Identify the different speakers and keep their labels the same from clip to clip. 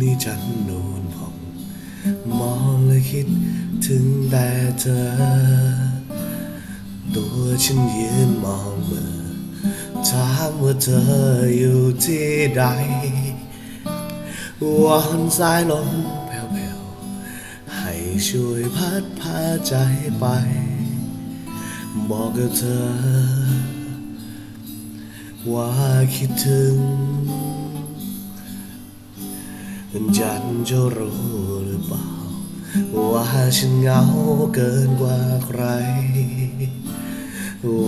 Speaker 1: นี้ฉันนูนพองมองและคิดถึงแต่เธอ ตัวฉันยืนมองเมื่อถามว่าเธออยู่ที่ใดวอนสายลมแผ่วๆให้ช่วยพัดพาใจไป บอกกับเธอ ว่าคิดถึง จันจะรู้หรือเปล่า ว่าฉันเหงาเกินกว่าใคร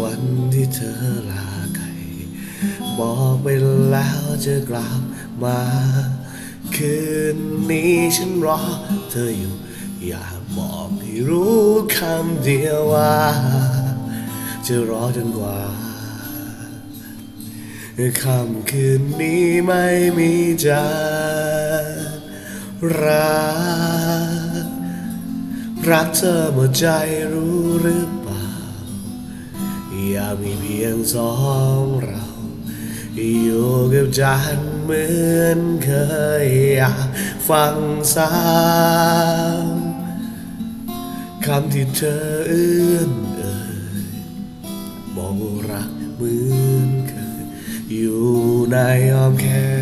Speaker 1: วันที่เธอลาไกลบอกไปแล้วจะกลับมา คืนนี้ฉันรอเธออยู่ อยากบอกให้รู้คำเดียวว่า จะรอจนกว่าค่ำคืนนี้ไม่มีจ รัก รักเธอหมดใจรู้หรือเปล่า อย่ามีเพียงสองเรา อยู่กับจันเหมือนเคยอยากฟังซ้ำคำที่เธอเอื้อนเอ่ยบอกว่ารักเหมือนเคยอยู่ในอ้อมแขฉั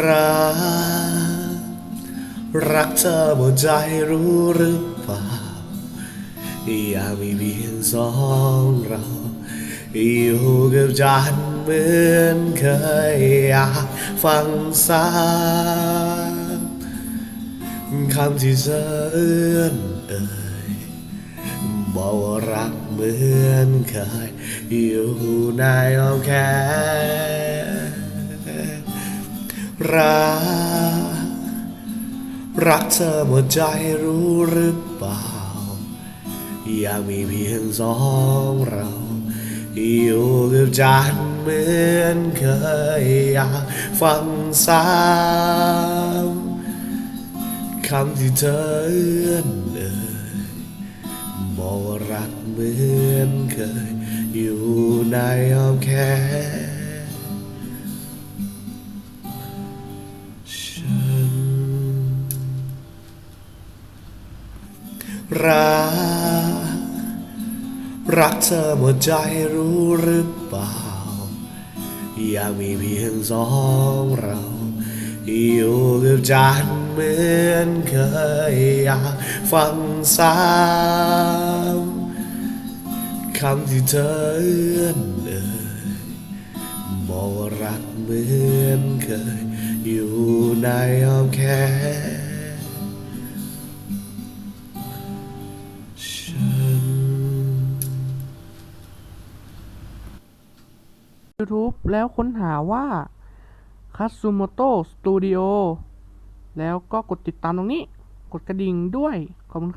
Speaker 1: รัก รักเธอหมดใจรู้หรือเปล่า อยากมีเพียงสองเราอยู่กับจันเหมือนเคยอยากฟังซ้ำคำที่เธอเอื้อนเอ่ยบอกว่ารักเหมือนเคยอยู่ในอ้อมแขน รัก รักเธอหมดใจรู้หรือเปล่า อยากมีเพียงสองเรา อยู่กับจันทร์เหมือนเคยอยากฟังซ้ำคำที่เธอเอื้อนเอ่ยบอกว่ารักเหมือนเคย อยู่ในอ้อมแขน รัก รักเธอหมดใจรู้หรือเปล่า อยากมีเพียงสองเรา อยู่กับจันทร์เหมือนเคยอยากฟังซ้ำคำที่เธอเอื้อนเอ่ยบอกว่ารักเหมือนเคย อยู่ในอ้อมแขน
Speaker 2: YouTube แล้วค้นหาว่า Katsumoto Studio แล้วก็กดติดตามตรงนี้ กดกระดิ่งด้วย ขอบคุณครับ